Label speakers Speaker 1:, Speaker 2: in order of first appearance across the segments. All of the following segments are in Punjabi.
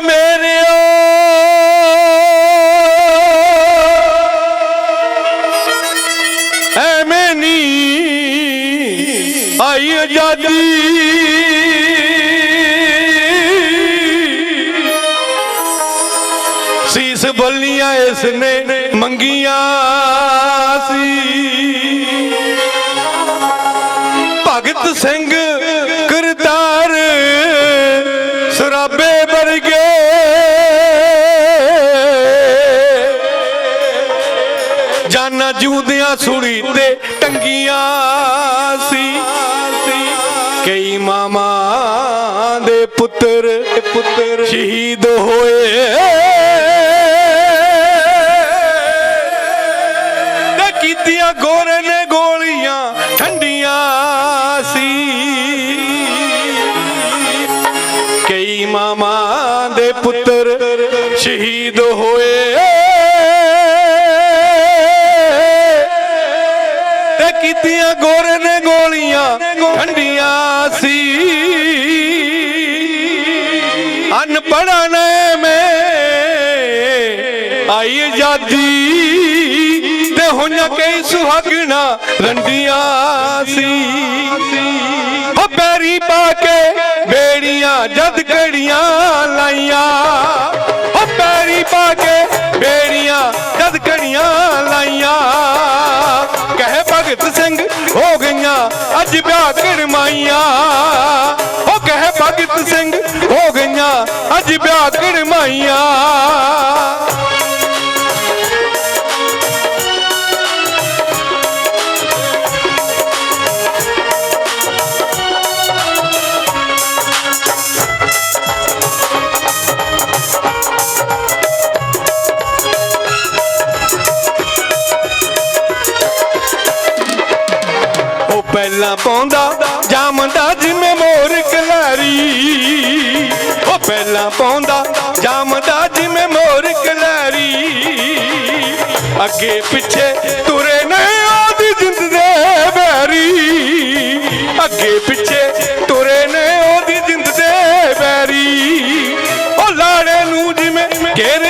Speaker 1: ਮੇਰਿਓ। ਐਵੇਂ ਨਹੀਂ ਆਈ ਆਜ਼ਾਦੀ। ਸੀਸ ਬੋਲੀਆਂ ਇਸ ਨੇ ਮੰਗੀਆਂ ਸੀ। ਭਗਤ ਸਿੰਘ ਜਾਨਾਂ ਜੂਦਿਆਂ ਸੁਣੀ ਤੇ ਟੰਗੀਆਂ ਸੀ। ਕਈ ਮਾਮਾ ਦੇ ਪੁੱਤਰ ਪੁੱਤਰ ਸ਼ਹੀਦ ਹੋਏ। ਤੇ ਕੀਤੀਆਂ ਗੋਰੇ ਨੇ ਗੋਲੀਆਂ, ਠੰਡੀਆਂ ਸੀ। ਕਈ ਮਾਮਾ ਦੇ ਪੁੱਤਰ ਸ਼ਹੀਦ ਹੋਏ। ਠੰਡੀਆਂ ਸੀ। ਅਨਪੜ੍ਹਾਂ ਨੇ ਮੈਂ ਆਈ ਆਜ਼ਾਦੀ ਤੇ ਹੋਈਆਂ ਕਈ ਸੁਹਾਗਣਾ ਰੰਡੀਆਂ ਸੀ। ਹੋ ਪੈਰੀ ਪਾ ਕੇ ਬੇੜੀਆਂ, ਜਦ ਕੜੀਆਂ ਲਾਈਆਂ। ਹੋ ਪੈਰੀ ਪਾ ਕੇ ਬੇੜੀਆਂ, ਜਦ ਕੜੀਆਂ ਲਾਈਆਂ। ਕਹੇ ਭਗਤ ਸਿੰਘ ਅੱਜ ਵਿਆਹ ਕਰਮਾਈਆਂ ਉਹ ਕਹੇ ਭਗਤ ਸਿੰਘ ਹੋ ਗਈਆਂ ਅੱਜ ਵਿਆਹ ਕਰਮਾਈਆਂ ਪਹਿਲਾਂ ਪਾਉਂਦਾ, ਜਾਮਦਾ ਜਿਵੇਂ ਮੋਰ ਕਲਾਰੀ ਉਹ ਪਹਿਲਾਂ ਪਾਉਂਦਾ, ਜਾਮਦਾ ਜਿਵੇਂ ਮੋਰ ਕਲਾਰੀ ਅੱਗੇ ਪਿੱਛੇ ਤੁਰੇ ਨੇ ਉਹਦੀ ਜਿੰਦ ਦੇ ਬੈਰੀ। ਅੱਗੇ ਪਿੱਛੇ ਤੁਰੇ ਨੇ ਉਹਦੀ ਜਿੰਦ ਦੇ ਬੈਰੀ। ਉਹ ਲਾੜੇ ਨੂੰ ਜਿਵੇਂ ਘੇਰਿਆ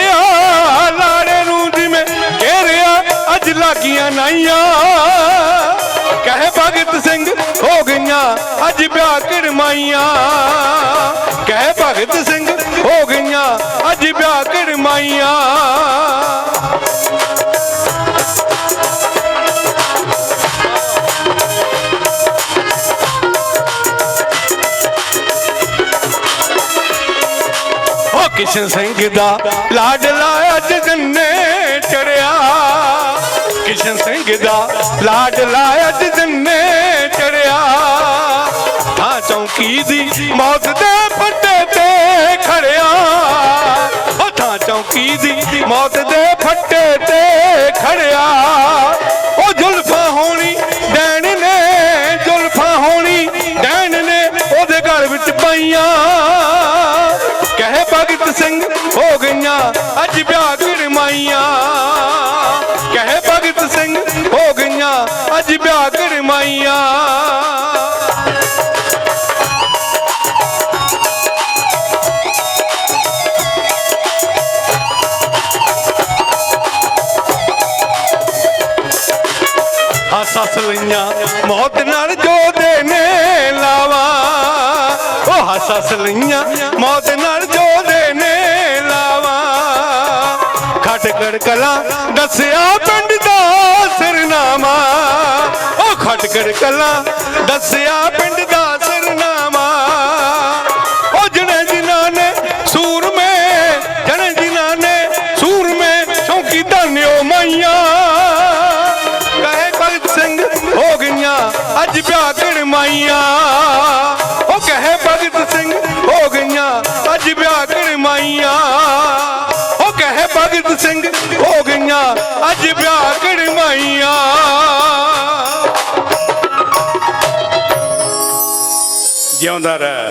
Speaker 1: ਸਿੰਘ ਹੋ ਗਈਆਂ, ਅੱਜ ਵਿਆਹ ਕਰਮਾਈਆਂ ਕਹਿ ਭਗਤ ਸਿੰਘ ਹੋ ਗਈਆਂ, ਅੱਜ ਵਿਆਹ ਕਰਮਾਈਆਂ ਹੋ ਕਿਸ਼ਨ ਸਿੰਘ ਦਾ ਲਾਡਲਾ ਅੱਜ ਜੰਨੇ ਚੜਿਆ। ਕਿਸ਼ਨ ਸਿੰਘ ਦਾ ਲਾਡਲਾ ਅੱਜ ਜੰਨੇ ਚੌਂਕੀ ਦੀ ਮੌਤ ਦੇ ਫੱਟੇ ਤੇ ਖੜਿਆ। ਉਹ ਥਾਂ ਚੌਂਕੀ ਦੀ ਮੌਤ ਦੇ ਫੱਟੇ ਤੇ ਖੜਿਆ। ਉਹ ਜ਼ੁਲਫਾਂ ਹੋਣੀ ਡੈਣ ਨੇ, ਜ਼ੁਲਫਾਂ ਹੋਣੀ ਡੈਣ ਨੇ ਉਹਦੇ ਘਰ ਵਿੱਚ ਪਾਈਆਂ। ਕਹੇ ਭਗਤ ਸਿੰਘ ਹੋ ਗਈਆਂ, ਅੱਜ ਵਿਆਹ ਕਰਮਾਈਆਂ ਹੱਸ ਲਈਆਂ ਮੌਤ ਨਾਲ ਜੋਦੇ ਨੇ ਲਾਵਾ। ਉਹ ਹੱਸ ਹੱਸ ਲਈਆਂ ਮੌਤ ਨਾਲ ਜੋਦੇ ਨੇ ਲਾਵਾ। ਖਟਕੜ ਕਲਾ ਦੱਸਿਆ ਪਿੰਡ ਦਾ ਸਰਨਾਮਾ। ਉਹ ਖਟਕੜ ਕਲਾ ਦੱਸਿਆ ਪਿੰਡ ਦਾ ਅੱਜ ਵਿਆਹ ਕਰਮਾਈਆਂ ਉਹ ਕਹੇ ਭਗਤ ਸਿੰਘ ਹੋ ਗਈਆਂ, ਅੱਜ ਵਿਆਹ ਕਰਮਾਈਆਂ ਉਹ ਕਹੇ ਭਗਤ ਸਿੰਘ ਹੋ ਗਈਆਂ, ਅੱਜ ਵਿਆਹ ਕਰਮਾਈਆਂ
Speaker 2: ਜਿਉਂਦਾ ਰਹਿ।